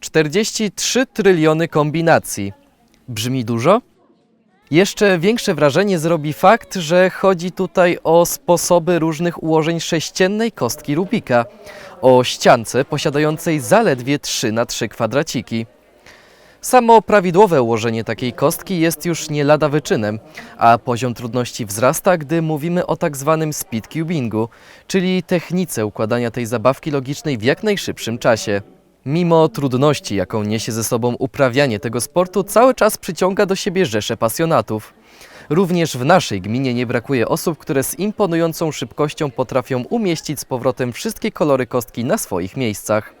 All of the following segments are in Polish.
43 tryliony kombinacji. Brzmi dużo? Jeszcze większe wrażenie zrobi fakt, że chodzi tutaj o sposoby różnych ułożeń sześciennej kostki Rubika, o ściance posiadającej zaledwie 3 na 3 kwadraciki. Samo prawidłowe ułożenie takiej kostki jest już nie lada wyczynem, a poziom trudności wzrasta, gdy mówimy o tak zwanym speed cubingu, czyli technice układania tej zabawki logicznej w jak najszybszym czasie. Mimo trudności, jaką niesie ze sobą uprawianie tego sportu, cały czas przyciąga do siebie rzesze pasjonatów. Również w naszej gminie nie brakuje osób, które z imponującą szybkością potrafią umieścić z powrotem wszystkie kolory kostki na swoich miejscach.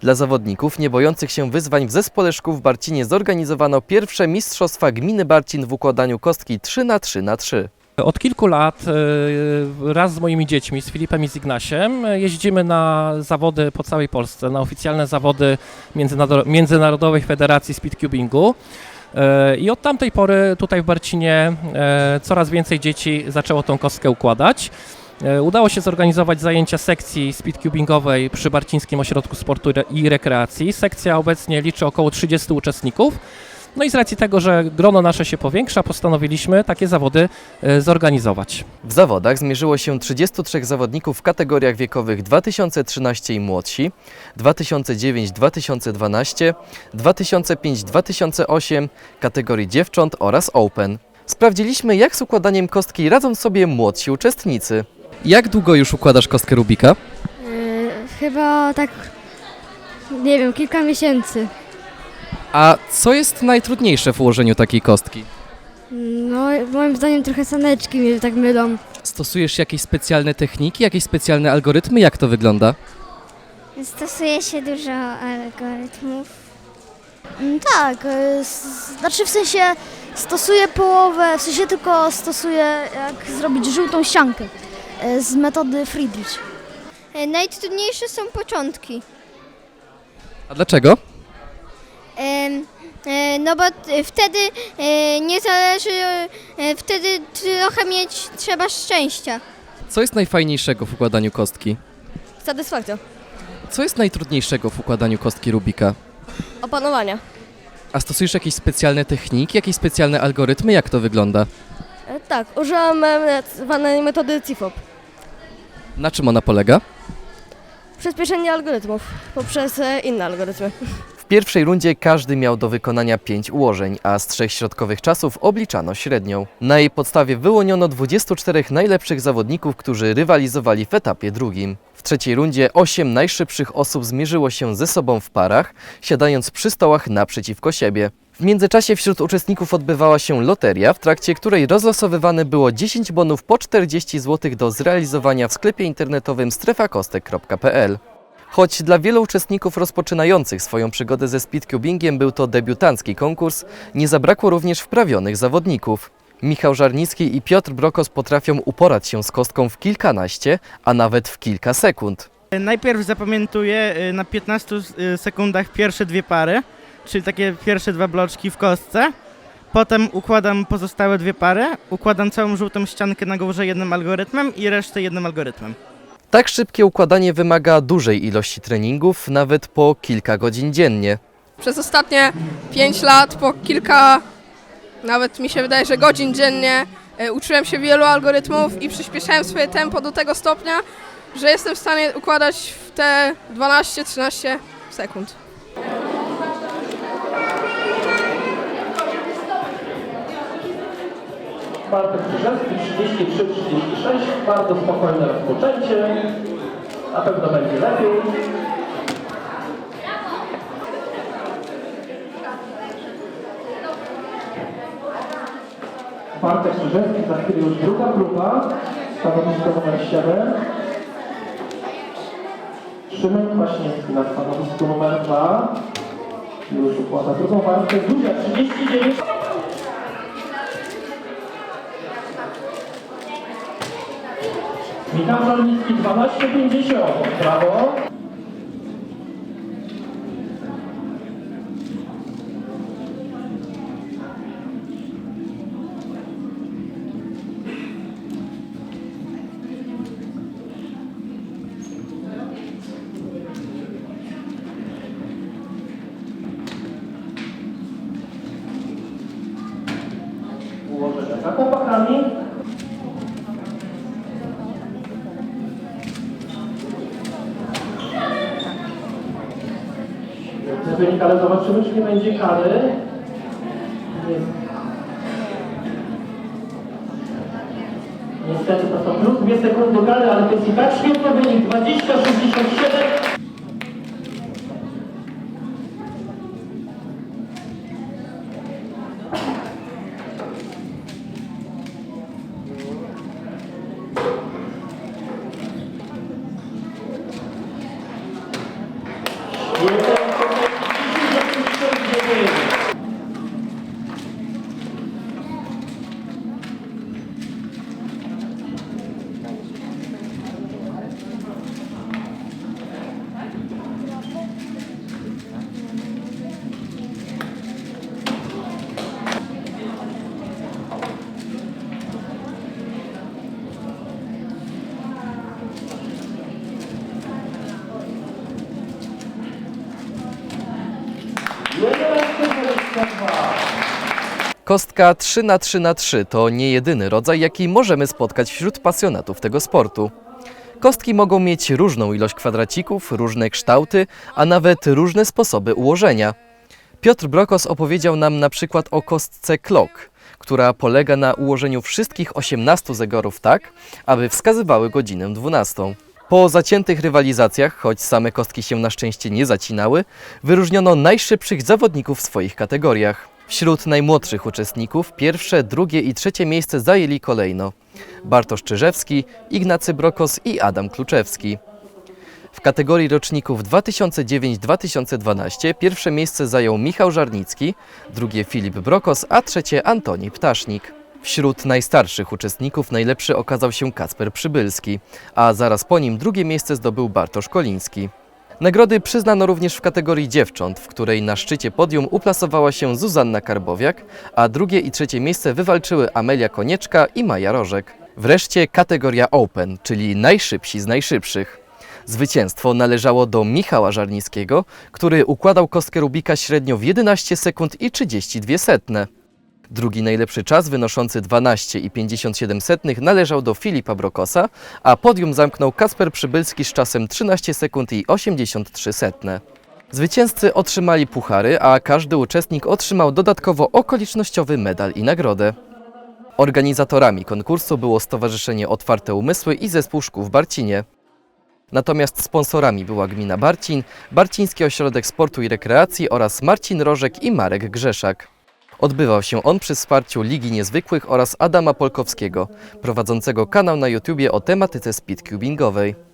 Dla zawodników nie bojących się wyzwań w zespole szkół w Barcinie zorganizowano pierwsze Mistrzostwa Gminy Barcin w układaniu kostki 3 na 3 na 3 Od kilku lat e, raz z moimi dziećmi, z Filipem i z Ignasiem, e, jeździmy na zawody po całej Polsce, na oficjalne zawody Międzynaro- Międzynarodowej Federacji Speedcubingu. E, I od tamtej pory tutaj w Barcinie coraz więcej dzieci zaczęło tą kostkę układać. Udało się zorganizować zajęcia sekcji speedcubingowej przy Barcińskim Ośrodku Sportu i Rekreacji. Sekcja obecnie liczy około 30 uczestników. No i z racji tego, że grono nasze się powiększa, postanowiliśmy takie zawody e, zorganizować. W zawodach zmierzyło się 33 zawodników w kategoriach wiekowych 2013 i młodsi, 2009-2012, 2005-2008, kategorii dziewcząt oraz Open. Sprawdziliśmy, jak z układaniem kostki radzą sobie młodsi uczestnicy. Jak długo już układasz kostkę Rubika? Yy, chyba tak, nie wiem, kilka miesięcy. A co jest najtrudniejsze w ułożeniu takiej kostki? No, moim zdaniem trochę saneczki mnie tak mylą. Stosujesz jakieś specjalne techniki, jakieś specjalne algorytmy? Jak to wygląda? Stosuje się dużo algorytmów. Mm, Tak, y, s- znaczy w sensie stosuję połowę, w sensie tylko stosuję jak zrobić żółtą ściankę y, z metody Friedrich. E, Najtrudniejsze są początki. A dlaczego? Em, e, No bo wtedy e, nie zależy, e, wtedy trochę mieć trzeba szczęścia. Co jest najfajniejszego w układaniu kostki? Satysfakcja. Co jest najtrudniejszego w układaniu kostki Rubika? Opanowania. A stosujesz jakieś specjalne techniki, jakieś specjalne algorytmy? Jak to wygląda? E, tak, użyłam zwanej metody CIFOP. Na czym ona polega? Przyspieszenie algorytmów poprzez e, inne algorytmy. Pierwszej rundzie każdy miał do wykonania 5 ułożeń, a z trzech środkowych czasów obliczano średnią. Na jej podstawie wyłoniono 24 najlepszych zawodników, którzy rywalizowali w etapie drugim. W trzeciej rundzie 8 najszybszych osób zmierzyło się ze sobą w parach, siadając przy stołach naprzeciwko siebie. W międzyczasie wśród uczestników odbywała się loteria, w trakcie której rozlosowywane było 10 bonów po 40 zł do zrealizowania w sklepie internetowym strefakostek.pl. Choć dla wielu uczestników rozpoczynających swoją przygodę ze speedcubingiem był to debiutancki konkurs, nie zabrakło również wprawionych zawodników. Michał Żarnicki i Piotr Brokos potrafią uporać się z kostką w kilkanaście, a nawet w kilka sekund. Najpierw zapamiętuję y, na 15 y, sekundach pierwsze dwie pary, czyli takie pierwsze dwa bloczki w kostce. Potem układam pozostałe dwie pary, układam całą żółtą ściankę na górze jednym algorytmem i resztę jednym algorytmem. Tak szybkie układanie wymaga dużej ilości treningów, nawet po kilka godzin dziennie. przez ostatnie 5 lat po kilka, nawet mi się wydaje, że godzin dziennie e, uczyłem się wielu algorytmów i przyspieszałem swoje tempo do tego stopnia, że jestem w stanie układać w te 12-13 sekund. Bartek Krzyżewski 33-36, bardzo spokojne rozpoczęcie, na pewno będzie lepiej. Bartek Krzyżewski, za chwilę już druga próba, stanowisko numer 7. Szymon Kwaśniewski na stanowisku numer 2. Już układa drugą walkę. Zuzia 39. Michał Żarnicki 12,50. Brawo. Wynik, ale zobaczymy, czy nie będzie kary. Nie. Niestety to są plus dwie sekundy do kary, ale to jest i tak świetny wynik. 20-67. Kostka 3 na 3 na 3 to nie jedyny rodzaj, jaki możemy spotkać wśród pasjonatów tego sportu. Kostki mogą mieć różną ilość kwadracików, różne kształty, a nawet różne sposoby ułożenia. Piotr Brokos opowiedział nam na przykład o kostce Clock, która polega na ułożeniu wszystkich 18 zegarów tak, aby wskazywały godzinę 12. Po zaciętych rywalizacjach, choć same kostki się na szczęście nie zacinały, wyróżniono najszybszych zawodników w swoich kategoriach. Wśród najmłodszych uczestników pierwsze, drugie i trzecie miejsce zajęli kolejno Bartosz Czyżewski, Ignacy Brokos i Adam Kluczewski. W kategorii roczników 2009-2012 pierwsze miejsce zajął Michał Żarnicki, drugie Filip Brokos, a trzecie Antoni Ptasznik. Wśród najstarszych uczestników najlepszy okazał się Kacper Przybylski, a zaraz po nim drugie miejsce zdobył Bartosz Koliński. Nagrody przyznano również w kategorii dziewcząt, w której na szczycie podium uplasowała się Zuzanna Karbowiak, a drugie i trzecie miejsce wywalczyły Amelia Konieczka i Maja Rożek. Wreszcie kategoria Open, czyli najszybsi z najszybszych. Zwycięstwo należało do Michała Żarnickiego, który układał kostkę Rubika średnio w 11 sekund i 32 setne. Drugi najlepszy czas, wynoszący 12,57 należał do Filipa Brokosa, a podium zamknął Kasper Przybylski z czasem 13 sekund i 83 setne. Zwycięzcy otrzymali puchary, a każdy uczestnik otrzymał dodatkowo okolicznościowy medal i nagrodę. Organizatorami konkursu było Stowarzyszenie Otwarte Umysły i Zespół Szkół w Barcinie. Natomiast sponsorami była gmina Barcin, Barciński Ośrodek Sportu i Rekreacji oraz Marcin Rożek i Marek Grzeszak. Odbywał się on przy wsparciu Ligi Niezwykłych oraz Adama Polkowskiego, prowadzącego kanał na YouTubie o tematyce speedcubingowej.